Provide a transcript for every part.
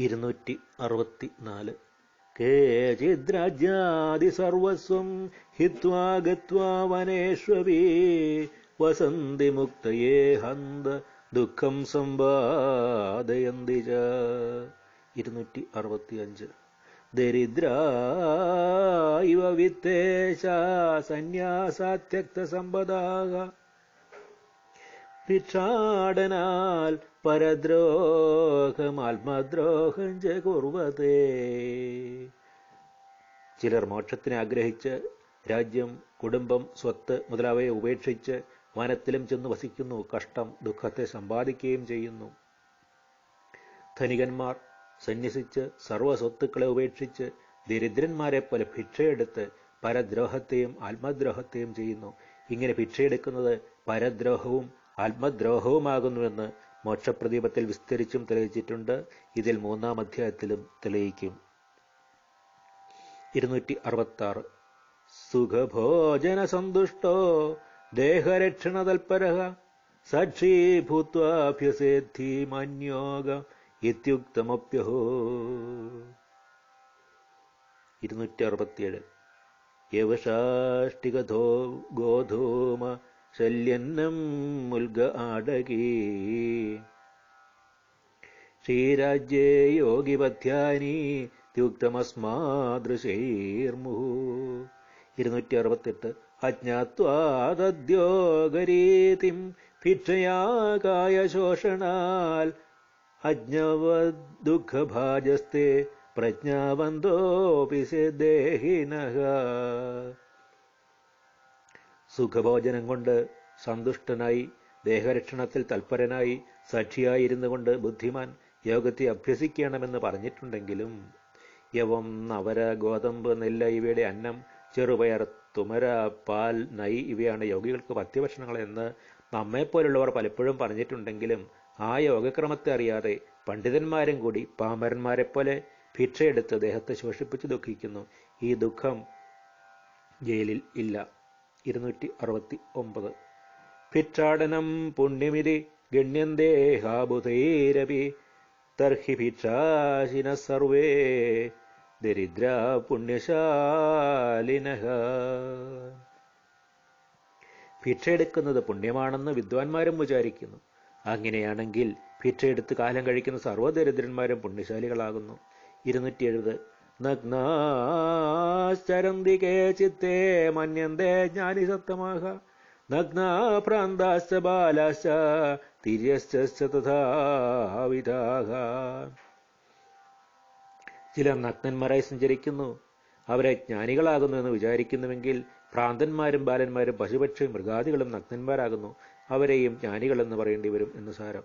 ഇരുന്നൂറ്റി അറുപത്തി നാല് കേജിദ്രാജ്യാദി സർവസ്വം ഗത്വാ വസന്തി മുക്തയേ ഹന്ത ദുഃഖം സമ്പാദയന്തി ച ഇരുന്നൂറ്റി അറുപത്തി അഞ്ച് ദരിദ്ര ഇവ വിത്തേശ സന്യാസാത്യക്ത സമ്പദാക ഭിക്ഷാടനാൽ പരദ്രോഹം ആത്മദ്രോഹം കുർവതേ ചിലർ മോക്ഷത്തിനെ ആഗ്രഹിച്ച് രാജ്യം കുടുംബം സ്വത്ത് മുതലായവയെ ഉപേക്ഷിച്ച് വനത്തിലും ചെന്ന് വസിക്കുന്നു. കഷ്ടം ദുഃഖത്തെ സമ്പാദിക്കുകയും ചെയ്യുന്നു. ധനികന്മാർ സന്യസിച്ച് സർവ സ്വത്തുക്കളെ ഉപേക്ഷിച്ച് ദരിദ്രന്മാരെ പോലെ ഭിക്ഷയെടുത്ത് പരദ്രോഹത്തെയും ആത്മദ്രോഹത്തെയും ചെയ്യുന്നു. ഇങ്ങനെ ഭിക്ഷയെടുക്കുന്നത് പരദ്രോഹവും ആത്മദ്രോഹവുമാകുന്നുവെന്ന് മോക്ഷപ്രദീപത്തിൽ വിസ്തരിച്ചും തെളിയിച്ചിട്ടുണ്ട്. ഇതിൽ മൂന്നാം അധ്യായത്തിലും തെളിയിക്കും. ഇരുന്നൂറ്റി അറുപത്തി ആറ് സുഖഭോജന സന്തുഷ്ടോ ദേഹരക്ഷണ തൽപര സാക്ഷി മന്യോഗ ഇത്യുക്തമപ്യഹോ. ഇരുന്നൂറ്റി അറുപത്തിയേഴ് യവഷാഷ്ടികധോ ഗോധൂമ ശല്യന്നം മുൽഗ ആടകേ. ശ്രീരാജ്യേ യോഗിപഥ്യാനി ത്യുക്തമസ്മാദൃശൈർമുഹു. ഇരുന്നൂറ്റി അറുപത്തെട്ട് അജ്ഞാത്വാദ്യോഗരീതിം ഭിക്ഷയാകായ ശോഷണാൽ അജ്ഞവദുഃഖഭാജസ്തേ പ്രജ്ഞാവന്തോപി ദേഹിനഃ സുഖഭോജനം കൊണ്ട് സന്തുഷ്ടനായി ദേഹരക്ഷണത്തിൽ തൽപരനായി സാക്ഷിയായിരുന്നു കൊണ്ട് ബുദ്ധിമാൻ യോഗത്തെ അഭ്യസിക്കണമെന്ന് പറഞ്ഞിട്ടുണ്ടെങ്കിലും യവം നവര ഗോതമ്പ് നെല്ല് ഇവയുടെ അന്നം ചെറുപയർ തുമര പാൽ നൈ ഇവയാണ് യോഗികൾക്ക് പഥ്യഭക്ഷണങ്ങൾ എന്ന് നമ്മെപ്പോലുള്ളവർ പലപ്പോഴും പറഞ്ഞിട്ടുണ്ടെങ്കിലും ആ യോഗക്രമത്തെ അറിയാതെ പണ്ഡിതന്മാരും കൂടി പാമരന്മാരെ പോലെ ഭിക്ഷയെടുത്ത് ദേഹത്തെ ശോഷിപ്പിച്ച് ദുഃഖിക്കുന്നു. ഈ ദുഃഖം ജയിലിൽ ഇല്ല. ഇരുന്നൂറ്റി അറുപത്തി ഒമ്പത് ഭിക്ഷാടനം പുണ്യമിതി ഗണ്യന്തേഹാബുധൈരപി തർഹി ഭിക്ഷാശിന സർവേ ദരിദ്ര പുണ്യശാലിന ഭിക്ഷയെടുക്കുന്നത് പുണ്യമാണെന്ന് വിദ്വാൻമാരും വിചാരിക്കുന്നു. അങ്ങനെയാണെങ്കിൽ ഭിക്ഷയെടുത്ത് കാലം കഴിക്കുന്ന സർവദരിദ്രന്മാരും പുണ്യശാലികളാകുന്നു. ഇരുന്നൂറ്റി എഴുപത് നഗ്നാശ്ചരന്തി ചിത്തേ മന്യന്തേ ജ്ഞാനി സത്തമാഹ നഗ്നാ ബാലാശ തിര്യശ്ച തഥാവിധാഹ ചിലർ നഗ്നന്മാരായി സഞ്ചരിക്കുന്നു. അവരെ ജ്ഞാനികളാകുന്നു എന്ന് വിചാരിക്കുന്നുവെങ്കിൽ പ്രാന്തന്മാരും ബാലന്മാരും പശുപക്ഷി മൃഗാദികളും നഗ്നന്മാരാകുന്നു. അവരെയും ജ്ഞാനികളെന്ന് പറയേണ്ടി വരും എന്ന് സാരം.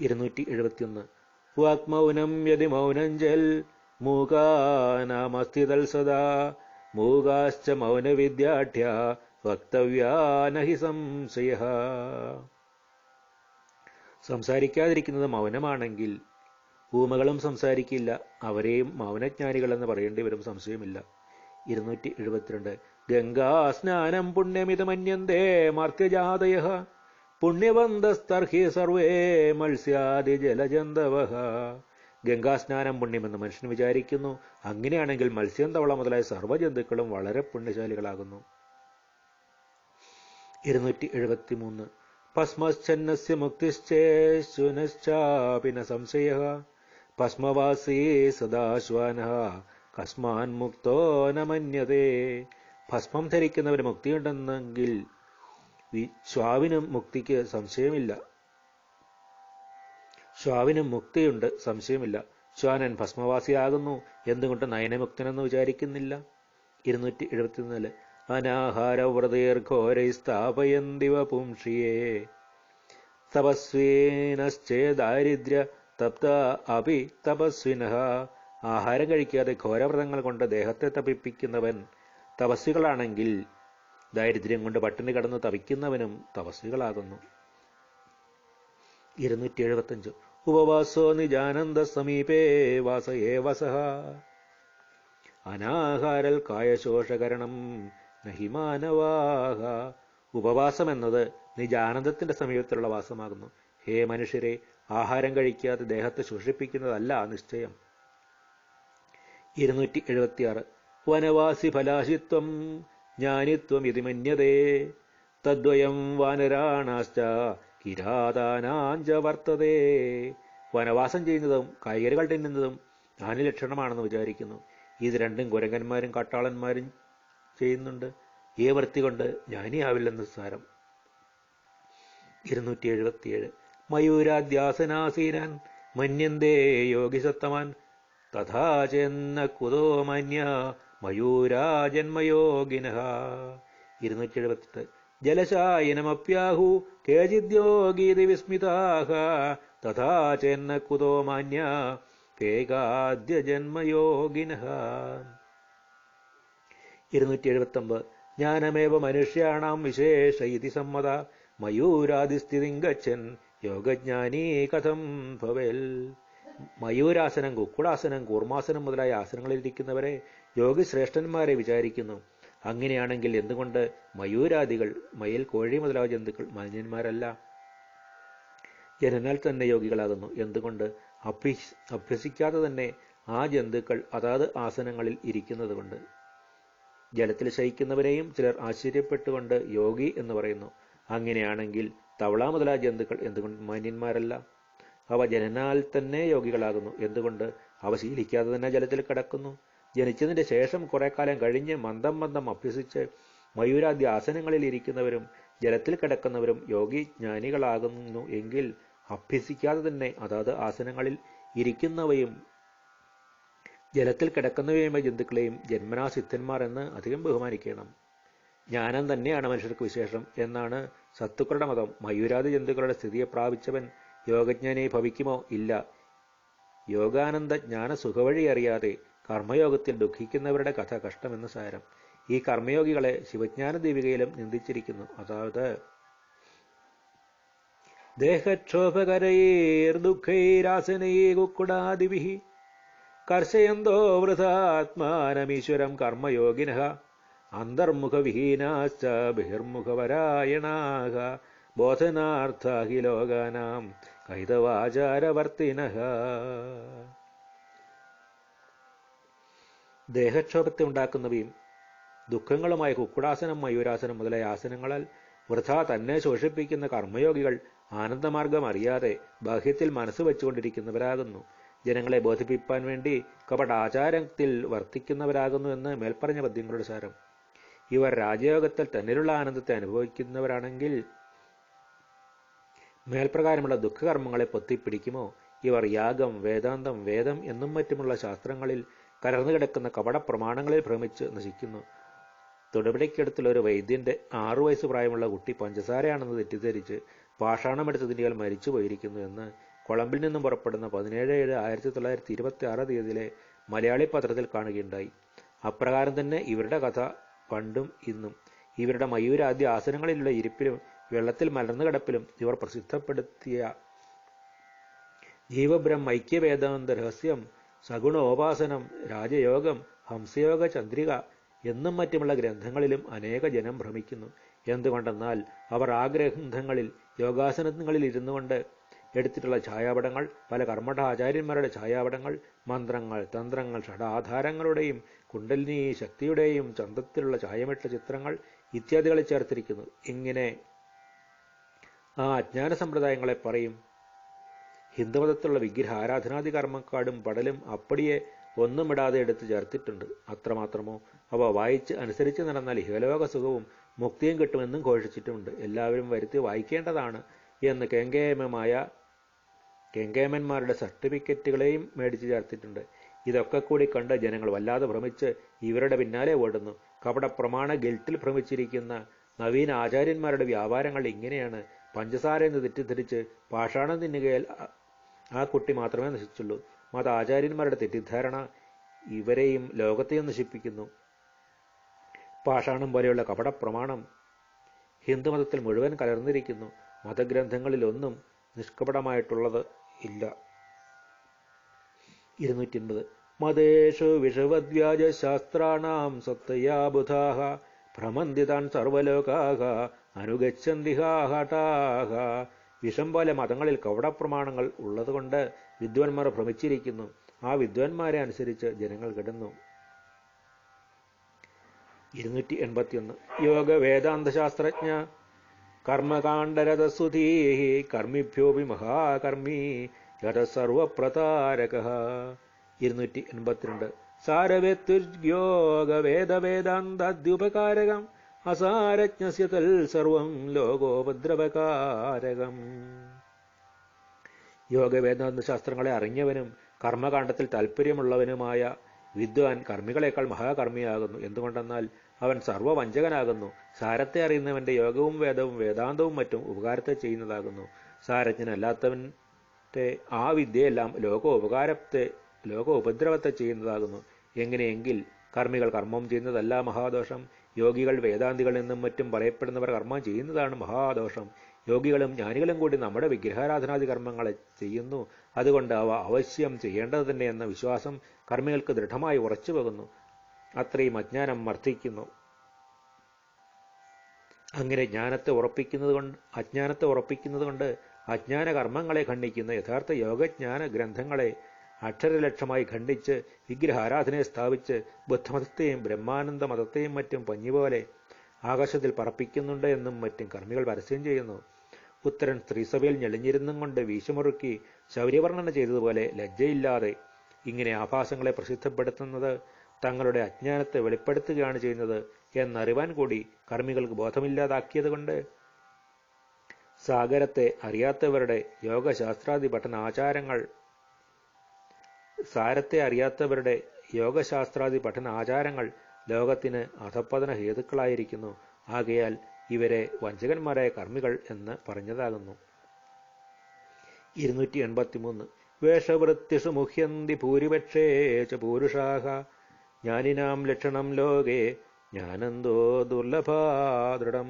ഇരുന്നൂറ്റി എഴുപത്തിയൊന്ന്. വാക്മൗനം യതി മൗനഞ്ചൽ മൂകാനാമസ്ഥിതൽ സദാ മൂകാശ്ച മൗനവിദ്യാഠ്യ വക്തവ്യാനഹി സംശയ. സംസാരിക്കാതിരിക്കുന്നത് മൗനമാണെങ്കിൽ ഭൂമകളും സംസാരിക്കില്ല അവരെയും മൗനജ്ഞാനികളെന്ന് പറയേണ്ടി വരും സംശയമില്ല. ഇരുന്നൂറ്റി എഴുപത്തിരണ്ട്. ഗംഗാസ്നാനം പുണ്യമിതമന്യന്തേ മർത്യജാതയ. പുണ്യവന്തസ്തർഹി സർവേ മത്സ്യാദി ജലജന്തവ ഗംഗാസ്നാനം പുണ്യമെന്ന് മനുഷ്യൻ വിചാരിക്കുന്നു. അങ്ങനെയാണെങ്കിൽ മത്സ്യം തവള മുതലായ സർവജന്തുക്കളും വളരെ പുണ്യശാലികളാകുന്നു. ഇരുന്നൂറ്റി എഴുപത്തി മൂന്ന് ഭസ്മശ്ചന്നസ്യ മുക്തിശ്ചേശുനശ്ചാപിന സംശയ. ഭസ്മവാസീ സദാശ്വാന. കസ്മാൻ മുക്തോ നമന്യതേ. മന്യതേ ഭസ്മം ധരിക്കുന്നവന് മുക്തിയുണ്ടെന്നെങ്കിൽ ശ്വാവിനും മുക്തിക്ക് സംശയമില്ല. ശ്വാവിനും മുക്തിയുണ്ട് സംശയമില്ല. ശ്വാനൻ ഭസ്മവാസിയാകുന്നു എന്തുകൊണ്ട് നയനമുക്തനെന്ന് വിചാരിക്കുന്നില്ല? ഇരുന്നൂറ്റി എഴുപത്തിനാല് അനാഹാരവ്രതീർഘോരൈ സ്ഥാപയന്തിവ പുംഷിയേ തപസ്വീനശ്ചേദാരിദ്ര്യ തപ്ത അപി തപസ്വിന ആഹാരം കഴിക്കാതെ ഘോരവ്രതങ്ങൾ കൊണ്ട് ദേഹത്തെ തപിപ്പിക്കുന്നവൻ തപസ്വികളാണെങ്കിൽ ദാരിദ്ര്യം കൊണ്ട് പട്ടിണി കടന്ന് തവിക്കുന്നവനും തപസ്വികളാകുന്നു. ഇരുന്നൂറ്റി എഴുപത്തഞ്ച് ഉപവാസോ നിജാനന്ദ സമീപേ വാസയേ വസഹ. അനാഹാരൽ കായശോഷകരണം നഹിമാനവാഹ ഉപവാസം എന്നത് നിജാനന്ദത്തിന്റെ സമീപത്തിലുള്ള വാസമാകുന്നു. ഹേ മനുഷ്യരെ ആഹാരം കഴിക്കാതെ ദേഹത്തെ ശോഷിപ്പിക്കുന്നതല്ല നിശ്ചയം. ഇരുന്നൂറ്റി എഴുപത്തിയാറ് വനവാസി ഫലാശിത്വം ജ്ഞാനിത്വം ഇതി മന്യതേ തദ്വയം വാനരാണാശ്ച കിരാതാനാഞ്ച വർത്തതേ വനവാസം ചെയ്യുന്നതും കായികരുകൾ തിന്നുന്നതും ജ്ഞാനലക്ഷണമാണെന്ന് വിചാരിക്കുന്നു. ഇത് രണ്ടും കുരങ്ങന്മാരും കാട്ടാളന്മാരും ചെയ്യുന്നുണ്ട്. ഏ വൃത്തി കൊണ്ട് ജ്ഞാനിയാവില്ലെന്ന് സാരം. ഇരുന്നൂറ്റി എഴുപത്തിയേഴ് മയൂരാദ്യാസനാസീനാൻ മന്യന്തേ യോഗിസത്തമാൻ തഥാ ചെന്ന കുതോ മന്യ മയൂരാജന്മയോഗിന ഇരുന്നൂറ്റി എഴുപത്തെട്ട് ജലശായനമപ്യാഹു കേചിദ്യോഗീതി വിസ്മിതാഹ. തഥാ ചെന്ന കുതോ മാന്യ കേകാദ്യ ജന്മയോഗിന ഇരുന്നൂറ്റി എഴുപത്തി ഒമ്പത് ജ്ഞാനമേവ മനുഷ്യാണാം വിശേഷ ഇതി സമ്മത. മയൂരാദിസ്ഥിതിം ഗച്ഛൻ യോഗജ്ഞാനീ കഥം ഭവേൽ. മയൂരാസനം കുക്കുടാസനം കൂർമാസനം മുതലായ ആസനങ്ങളിൽ ഇരിക്കുന്നവരെ യോഗിശ്രേഷ്ഠന്മാരെ വിചാരിക്കുന്നു. അങ്ങനെയാണെങ്കിൽ എന്തുകൊണ്ട് മയൂരാദികൾ മയിൽ കോഴി മുതലായ ജന്തുക്കൾ മലിനന്മാരല്ല ജനനാൽ തന്നെ യോഗികളാകുന്നു. എന്തുകൊണ്ട്? അഭ്യസ് അഭ്യസിക്കാതെ തന്നെ ആ ജന്തുക്കൾ അതാത് ആസനങ്ങളിൽ ഇരിക്കുന്നത് കൊണ്ട് ജലത്തിൽ ശയിക്കുന്നവരെയും ചിലർ ആശ്ചര്യപ്പെട്ടുകൊണ്ട് യോഗി എന്ന് പറയുന്നു. അങ്ങനെയാണെങ്കിൽ തവള മുതലായ ജന്തുക്കൾ എന്തുകൊണ്ട് മാന്യന്മാരല്ല അവ ജനനാൽ തന്നെ യോഗികളാകുന്നു. എന്തുകൊണ്ട്? അവ ശീലിക്കാതെ തന്നെ ജലത്തിൽ കിടക്കുന്നു. ജനിച്ചതിന്റെ ശേഷം കുറെ കാലം കഴിഞ്ഞ് മന്ദം മന്ദം അഭ്യസിച്ച് മയൂരാദ്യ ആസനങ്ങളിൽ ഇരിക്കുന്നവരും ജലത്തിൽ കിടക്കുന്നവരും യോഗി ജ്ഞാനികളാകുന്നു എങ്കിൽ അഭ്യസിക്കാതെ തന്നെ അതാത് ആസനങ്ങളിൽ ഇരിക്കുന്നവയും ജലത്തിൽ കിടക്കുന്നവയുമായ ജന്തുക്കളെയും ജന്മനാ സിദ്ധന്മാർ എന്ന് അധികം ബഹുമാനിക്കണം. ജ്ഞാനം തന്നെയാണ് മനുഷ്യർക്ക് വിശേഷം എന്നാണ് സത്തുക്കളുടെ മതം. മയൂരാദി ജന്തുക്കളുടെ സ്ഥിതിയെ പ്രാപിച്ചവൻ യോഗജ്ഞാനി ഭവിക്കുമോ? ഇല്ല. യോഗാനന്ദ ജ്ഞാന സുഖവഴി അറിയാതെ കർമ്മയോഗത്തിൽ ദുഃഖിക്കുന്നവരുടെ കഥ കഷ്ടമെന്ന് സാരം. ഈ കർമ്മയോഗികളെ ശിവജ്ഞാന ദീപികയിലും നിന്ദിച്ചിരിക്കുന്നു അതായത് ദേഹക്ഷോഭകരൈർദുഃഖൈരാസനൈ കുക്കുടാദിഭിः കർഷയന്തോ വൃഥാത്മാനമീശ്വരം കർമ്മയോഗിന. അന്തർമുഖവിഹീനാശ്ച ബഹിർമുഖപരായണാഹ ബോധനാർത്ഥാഹി ലോകാനാം കൈതവാചാരവർത്തിനഃ. ദേഹക്ഷോഭത്തെ ഉണ്ടാക്കുന്നവയും ദുഃഖങ്ങളുമായ കുക്കുടാസനം മയൂരാസനം മുതലായ ആസനങ്ങളാൽ വൃഥാ തന്നെ ശോഷിപ്പിക്കുന്ന കർമ്മയോഗികൾ ആനന്ദമാർഗം അറിയാതെ ബാഹ്യത്തിൽ മനസ്സ് വെച്ചുകൊണ്ടിരിക്കുന്നവരാകുന്നു. ജനങ്ങളെ ബോധിപ്പിക്കാൻ വേണ്ടി കപടാചാരത്തിൽ വർത്തിക്കുന്നവരാകുന്നു എന്ന് മേൽപ്പറഞ്ഞ പദ്യങ്ങളുടെ സാരം. ഇവർ രാജയോഗത്തിൽ തന്നിലുള്ള ആനന്ദത്തെ അനുഭവിക്കുന്നവരാണെങ്കിൽ മേൽപ്രകാരമുള്ള ദുഃഖകർമ്മങ്ങളെ പൊത്തിപ്പിടിക്കുമോ? ഇവർ യാഗം വേദാന്തം വേദം എന്നും മറ്റുമുള്ള ശാസ്ത്രങ്ങളിൽ കലർന്നു കിടക്കുന്ന കപട പ്രമാണങ്ങളിൽ ഭ്രമിച്ച് നശിക്കുന്നു. തൊടുപുഴയ്ക്കടുത്തുള്ള ഒരു വൈദ്യന്റെ ആറു വയസ്സ് പ്രായമുള്ള കുട്ടി പഞ്ചസാരയാണെന്ന് തെറ്റിദ്ധരിച്ച് പാഷാണമെടുത്തതിനാൽ മരിച്ചു പോയിരിക്കുന്നു എന്ന് കൊളംബിൽ നിന്നും പുറപ്പെടുന്ന പതിനേഴ് ഏഴ് ആയിരത്തി തൊള്ളായിരത്തി ഇരുപത്തി ആറ് തീയതിയിലെ മലയാളി പത്രത്തിൽ കാണുകയുണ്ടായി. അപ്രകാരം തന്നെ ഇവരുടെ കഥ പണ്ടും ഇന്നും. ഇവരുടെ മയൂരാദ്യ ആസനങ്ങളിലുള്ള ഇരിപ്പിലും വെള്ളത്തിൽ മലർന്നു കിടപ്പിലും ഇവർ പ്രസിദ്ധപ്പെടുത്തിയ ജീവബ്രഹ്മ ഐക്യവേദാന്ത രഹസ്യം സഗുണോപാസനം രാജയോഗം ഹംസയോഗ ചന്ദ്രിക എന്നും മറ്റുമുള്ള ഗ്രന്ഥങ്ങളിലും അനേക ജനം ഭ്രമിക്കുന്നു. എന്തുകൊണ്ടെന്നാൽ അവർ ആ ഗ്രന്ഥങ്ങളിൽ യോഗാസനങ്ങളിൽ ഇരുന്നു കൊണ്ട് എടുത്തിട്ടുള്ള ഛായാപടങ്ങൾ പല കർമ്മഠ ആചാര്യന്മാരുടെ ഛായാപടങ്ങൾ മന്ത്രങ്ങൾ തന്ത്രങ്ങൾ ഷടാധാരങ്ങളുടെയും കുണ്ടലിനി ശക്തിയുടെയും ചന്തത്തിലുള്ള ഛായമിട്ട ചിത്രങ്ങൾ ഇത്യാദികളെ ചേർത്തിരിക്കുന്നു. ഇങ്ങനെ ആ അജ്ഞാന സമ്പ്രദായങ്ങളെ പറയും ഹിന്ദുമതത്തിലുള്ള വിഗ്രഹ ആരാധനാദി കർമ്മക്കാടും പടലും അപ്പടിയെ ഒന്നുമിടാതെ എടുത്തു ചേർത്തിട്ടുണ്ട്. അത്രമാത്രമോ? അവ വായിച്ച് അനുസരിച്ച് നടന്നാൽ ഇഹലോക സുഖവും മുക്തിയും കിട്ടുമെന്നും ഘോഷിച്ചിട്ടുമുണ്ട് എല്ലാവരും വരുത്തി വായിക്കേണ്ടതാണ് എന്ന് കെങ്കേമമായ കെങ്കേമന്മാരുടെ സർട്ടിഫിക്കറ്റുകളെയും മേടിച്ചു ചേർത്തിട്ടുണ്ട്. ഇതൊക്കെ കൂടി കണ്ട് ജനങ്ങൾ വല്ലാതെ ഭ്രമിച്ച് ഇവരുടെ പിന്നാലെ ഓടുന്നു. കപട പ്രമാണ ഗിൽട്ടിൽ ഭ്രമിച്ചിരിക്കുന്ന നവീന ആചാര്യന്മാരുടെ വ്യാപാരങ്ങൾ ഇങ്ങനെയാണ്. പഞ്ചസാര എന്ന് തെറ്റിദ്ധരിച്ച് പാഷാണം തിന്നുകയാൽ ആ കുട്ടി മാത്രമേ നശിച്ചുള്ളൂ. മത ആചാര്യന്മാരുടെ തെറ്റിദ്ധാരണ ഇവരെയും ലോകത്തെയും നശിപ്പിക്കുന്നു. പാഷാണം പോലെയുള്ള കപട പ്രമാണം ഹിന്ദുമതത്തിൽ മുഴുവൻ കലർന്നിരിക്കുന്നു. മതഗ്രന്ഥങ്ങളിലൊന്നും നിഷ്കപടമായിട്ടുള്ളത് ഇല്ല. ഇരുന്നൂറ്റി എൺപത് മതേഷു വിഷവദ്വ്യാജ ശാസ്ത്രാണാം സത്തയാ ബുധാഹ ഭ്രമന്തി താൻ സർവലോകാഹ അനുഗച്ഛന്തി ഹാഹടാഹ വിഷം പോലെ മതങ്ങളിൽ കവടപ്രമാണങ്ങൾ ഉള്ളതുകൊണ്ട് വിദ്വാൻമാർ ഭ്രമിച്ചിരിക്കുന്നു. ആ വിദ്വാൻമാരെ അനുസരിച്ച് ജനങ്ങൾ കിടന്നു. ഇരുന്നൂറ്റി എൺപത്തിയൊന്ന് യോഗ വേദാന്തശാസ്ത്രജ്ഞ കർമ്മകാണ്ഡരഥസുധീ കർമ്മിഭ്യോപി മഹാകർമ്മി യഥസർവപ്രതാരക ഇരുന്നൂറ്റി എൺപത്തിരണ്ട് സാരവേത്തുര്യോഗ വേദവേദാന്താദ്യുപകാരകം അസാരജ്ഞസ്യ തൽ സർവം ലോകോപദ്രവകാരകം. യോഗവേദാന്ത ശാസ്ത്രങ്ങളെ അറിഞ്ഞവനും കർമ്മകാണ്ഡത്തിൽ താല്പര്യമുള്ളവനുമായ വിദ്വാൻ കർമ്മികളെക്കാൾ മഹാകർമ്മിയാകുന്നു. എന്തുകൊണ്ടെന്നാൽ അവൻ സർവവഞ്ചകനാകുന്നു. സാരത്തെ അറിയുന്നവന്റെ യോഗവും വേദവും വേദാന്തവും മറ്റും ഉപകാരത്തെ ചെയ്യുന്നതാകുന്നു. സാരജ്ഞനല്ലാത്തവന്റെ ആ വിദ്യയെല്ലാം ലോക ഉപകാരത്തെ ലോക ഉപദ്രവത്തെ ചെയ്യുന്നതാകുന്നു. എങ്ങനെയെങ്കിൽ കർമ്മികൾ കർമ്മം ചെയ്യുന്നതല്ല മഹാദോഷം. യോഗികൾ വേദാന്തികൾ എന്നും മറ്റും പറയപ്പെടുന്നവർ കർമ്മം ചെയ്യുന്നതാണ് മഹാദോഷം. യോഗികളും ജ്ഞാനികളും കൂടി നമ്മുടെ വിഗ്രഹാരാധനാദി കർമ്മങ്ങളെ ചെയ്യുന്നു. അതുകൊണ്ട് അവ അവശ്യം ചെയ്യേണ്ടത് തന്നെ എന്ന വിശ്വാസം കർമ്മികൾക്ക് ദൃഢമായി ഉറച്ചു പോകുന്നു. അത്രയും അജ്ഞാനം വർദ്ധിക്കുന്നു. അങ്ങനെ ജ്ഞാനത്തെ ഉറപ്പിക്കുന്നത് കൊണ്ട് അജ്ഞാനത്തെ ഉറപ്പിക്കുന്നത് കൊണ്ട് അജ്ഞാന കർമ്മങ്ങളെ ഖണ്ഡിക്കുന്ന യഥാർത്ഥ യോഗജ്ഞാന ഗ്രന്ഥങ്ങളെ അക്ഷരലക്ഷമായി ഖണ്ഡിച്ച് വിഗ്രഹാരാധനയെ സ്ഥാപിച്ച് ബുദ്ധമതത്തെയും ബ്രഹ്മാനന്ദ മതത്തെയും മറ്റും പഞ്ഞിപോലെ ആകാശത്തിൽ പറപ്പിക്കുന്നുണ്ട് എന്നും മറ്റും കർമ്മികൾ പരസ്യം ചെയ്യുന്നു. ഉത്തരൻ സ്ത്രീസഭയിൽ ഞെളിഞ്ഞിരുന്നും കൊണ്ട് വീശുമുറുക്കി ശൗര്യവർണന ചെയ്തതുപോലെ ലജ്ജയില്ലാതെ ഇങ്ങനെ ആഭാസങ്ങളെ പ്രസിദ്ധപ്പെടുത്തുന്നത് തങ്ങളുടെ അജ്ഞാനത്തെ വെളിപ്പെടുത്തുകയാണ് ചെയ്യുന്നത് എന്നറിവാൻ കൂടി കർമ്മികൾക്ക് ബോധമില്ലാതാക്കിയതുകൊണ്ട്. സാഗരത്തെ അറിയാത്തവരുടെ യോഗശാസ്ത്രാദി പഠന ആചാരങ്ങൾ സാരത്തെ അറിയാത്തവരുടെ യോഗശാസ്ത്രാദി പഠന ആചാരങ്ങൾ ലോകത്തിന് അധപ്പതന ഹേതുക്കളായിരിക്കുന്നു. ആകയാൽ ഇവരെ വഞ്ചകന്മാരായ കർമ്മികൾ എന്ന് പറഞ്ഞതാകുന്നു. ഇരുന്നൂറ്റി എൺപത്തിമൂന്ന് വേഷവൃത്തിഷു മുഹ്യന്തി ഭൂരിപക്ഷേ ച പൂരുഷാഹ. ജ്ഞാനിനാം ലക്ഷണം ലോകേ ജ്ഞാനന്തോ ദുർലഭാദൃഢം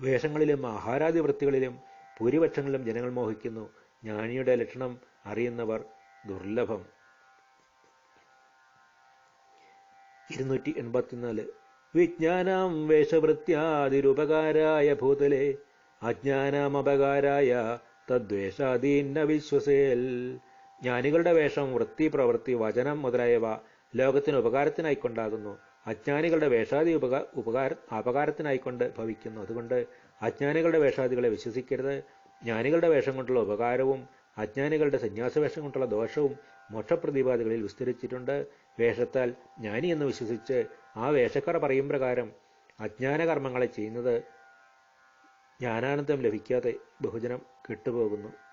വേഷങ്ങളിലും ആഹാരാദി വൃത്തികളിലും ഭൂരിപക്ഷങ്ങളിലും ജനങ്ങൾ മോഹിക്കുന്നു. ജ്ഞാനിയുടെ ലക്ഷണം അറിയുന്നവർ ദുർലഭം. ഇരുന്നൂറ്റി എൺപത്തിനാല് വിജ്ഞാനം വേഷവൃത്യാതിരുപകാരായ ഭൂതലെ അജ്ഞാനമപകാരായ തദ്വേഷാദീന്ന വിശ്വസേൽ. ജ്ഞാനികളുടെ വേഷം വൃത്തി പ്രവൃത്തി വചനം മുതലായവ ലോകത്തിന് ഉപകാരത്തിനായിക്കൊണ്ടാകുന്നു. അജ്ഞാനികളുടെ വേഷാദി ഉപകാര ഉപകാര അപകാരത്തിനായിക്കൊണ്ട് ഭവിക്കുന്നു. അതുകൊണ്ട് അജ്ഞാനികളുടെ വേഷാദികളെ വിശ്വസിക്കരുത്. ജ്ഞാനികളുടെ വേഷം കൊണ്ടുള്ള ഉപകാരവും അജ്ഞാനികളുടെ സന്യാസവേഷം കൊണ്ടുള്ള ദോഷവും മോക്ഷപ്രതിപാദികളിൽ വിസ്തരിച്ചിട്ടുണ്ട്. വേഷത്താൽ ജ്ഞാനി എന്ന് വിശ്വസിച്ച് ആ വേഷക്കാർ പറയും പ്രകാരം അജ്ഞാനകർമ്മങ്ങളെ ചെയ്യുന്നത് ജ്ഞാനാനന്ദം ലഭിക്കാതെ ബഹുജനം കെട്ടുപോകുന്നു.